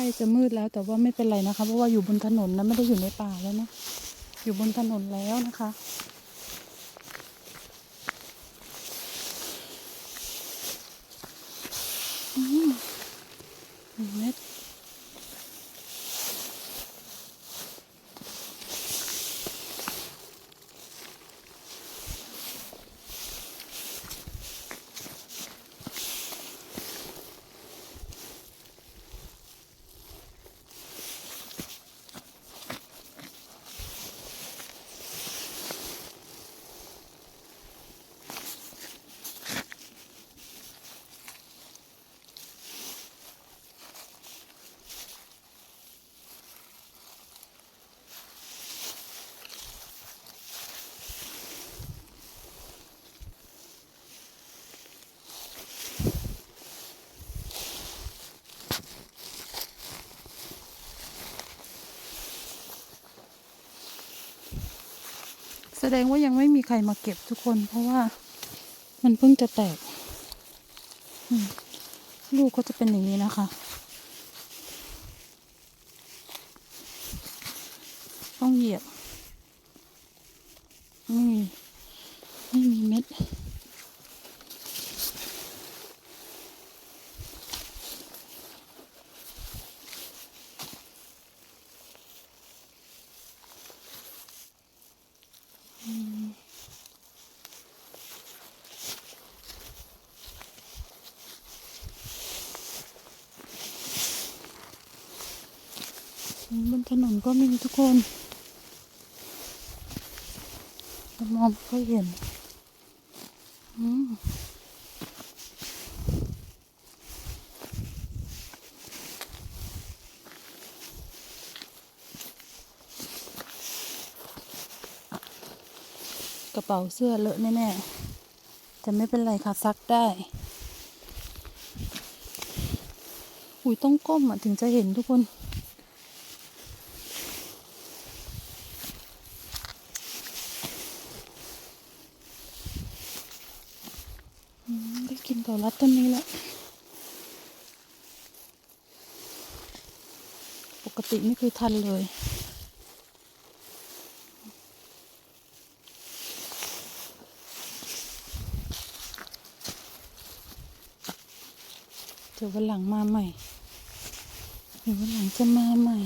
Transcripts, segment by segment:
ใล้จะมืดแล้วแต่ว่าไม่เป็นไรนะคะ เพราะว่าอยู่บนถนนนะไม่ได้อยู่ในป่าแล้วนะ อยู่บนถนนแล้วนะคะ แสดงว่ายังไม่มีใครมาเก็บทุกคน เพราะว่ามันเพิ่งจะแตก ลูกก็จะเป็นอย่างนี้นะคะ บนถนนก็มีทุกคนมองก็เห็นกระเป๋าเสื้อเลอะแน่ๆแต่ไม่เป็นไรค่ะซักได้ อุ้ยต้องก้มอะถึงจะเห็นทุกคน รัดต้นนี้แล้วปกติไม่คือทันเลย เดี๋ยววันหลังมาใหม่ เดี๋ยววันหลังจะมาใหม่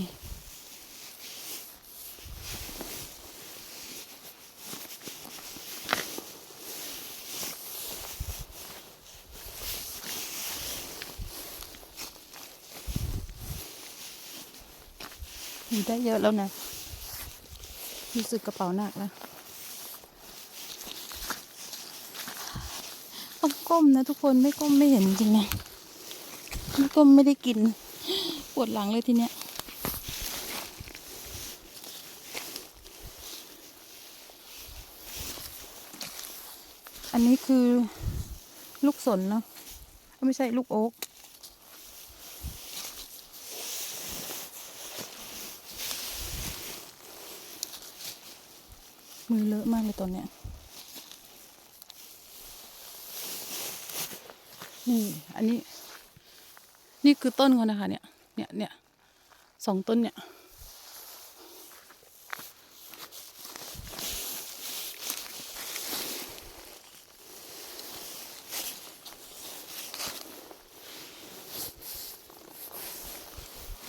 มีได้เยอะแล้วนะรู้สึกกระเป๋าหนักแล้วต้องก้มนะทุกคนไม่ก้มไม่เห็นจริงๆนะไม่ก้มไม่ได้กิน ปวดหลังเลยทีเนี้ยอันนี้คือลูกสนเนาะไม่ใช่ลูกโอ๊ก มือเลอะมากเลยตอนเนี้ย นี่ อันนี้ นี่คือต้นเขานะคะ เนี่ย เนี่ยเนี่ยสองต้นเนี่ย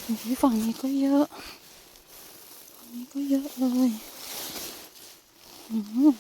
โอ้ยฝั่งนี้ก็เยอะ ฝั่งนี้ก็เยอะเลย อืม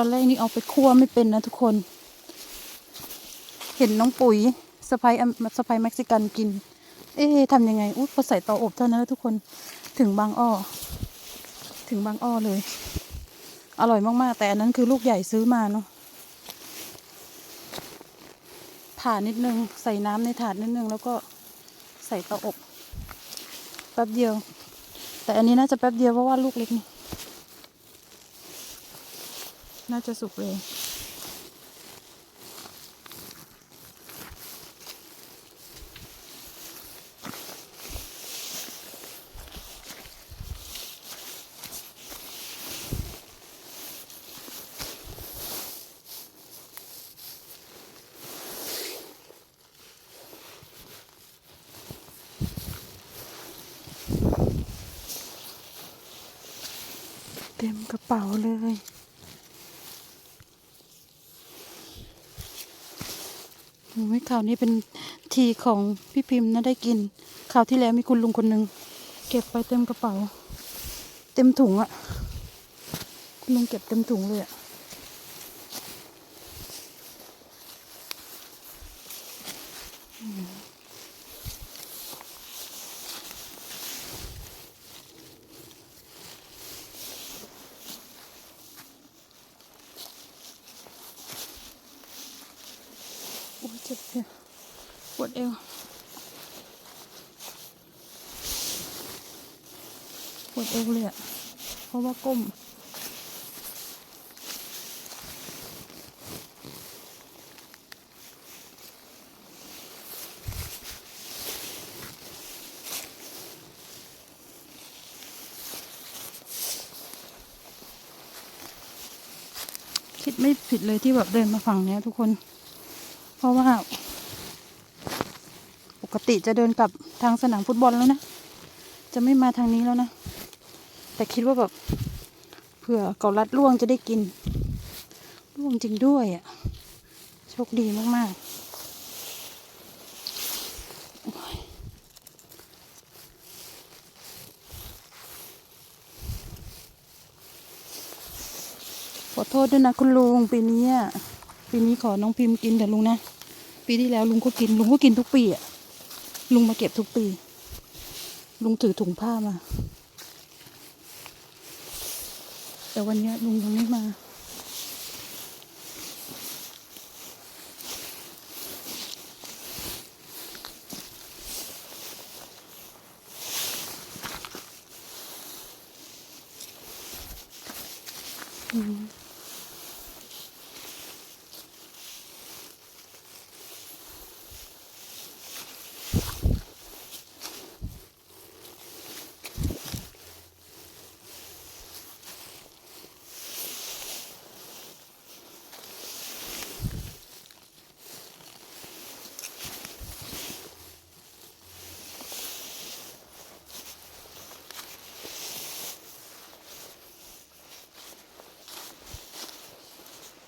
ตอนแรกนี่เอาไปคั่วไม่เป็นนะทุกคน เห็นน้องปุ๋ยสไปสไปเม็กซิกันกิน เอ๊ะทำยังไงอุ๊ยพอใส่เตาอบเท่านั้นทุกคนถึงบางอ้อ ถึงบางอ้อเลย อร่อยมาก ๆ แต่อันนั้นคือลูกใหญ่ซื้อมาเนาะผ่านิดนึง ใส่น้ำในถาดนิดนึง แล้วก็ใส่เตาอบ แป๊บเดียว แต่อันนี้น่าจะแป๊บเดียวเพราะว่าลูกเล็กนี่ น่าจะสุกเลย เต็มกระเป๋าเลย โอ้ยข่าวนี้เป็นทีของพี่พิมพ์นะได้กินข่าวที่แล้วมีคุณลุงคนหนึ่งเก็บไปเต็มกระเป๋า เต็มถุงอะคุณลุงเก็บเต็มถุงเลยอะอืมโอ้ยเจ็บเลยปวด เอวปวดเอวเลยอะเพราะว่าก้มคิดไม่ผิดเลยที่แบบเดินมาฝั่งเนี้ยทุกคน เพราะว่า ป กติจะเดินกลับทางสนามฟุตบอลแล้วนะ จะไม่มาทางนี้แล้วนะ แต่คิดว่าแบบเผื่อเกาลัดล่วงจะได้กินล่วงจริงด้วยอะ่ะ โชคดีมากๆขอโทษด้วยนะคุณลุงปีนี้อะปีนี้ขอน้องพิมพ์กินแต่ลุงนะ ปีที่แล้วลุงก็กินลุงก็กินทุกปีอะ ลุงมาเก็บทุกปี ลุงถือถุงผ้ามา แต่วันเนี้ยลุงยังไม่มา อืม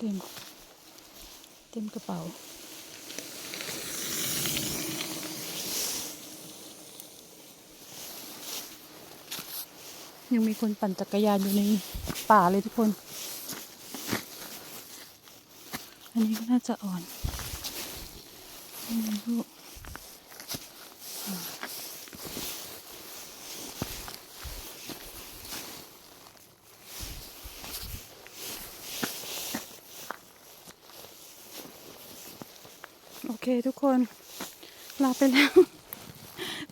เต็ม เต็มกระเป๋า ยังมีคนปั่นจักรยานอยู่ในป่าเลยทุกคน อันนี้ก็น่าจะอ่อนนี่ลูก เคทุกคนลาไปแล้ว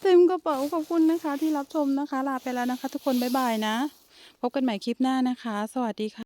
เต็มกระเป๋าขอบคุณนะคะ ที่รับชมนะคะ ลาไปแล้วนะคะ ทุกคนบ๊ายบายนะ พบกันใหม่คลิปหน้านะคะ สวัสดีค่ะ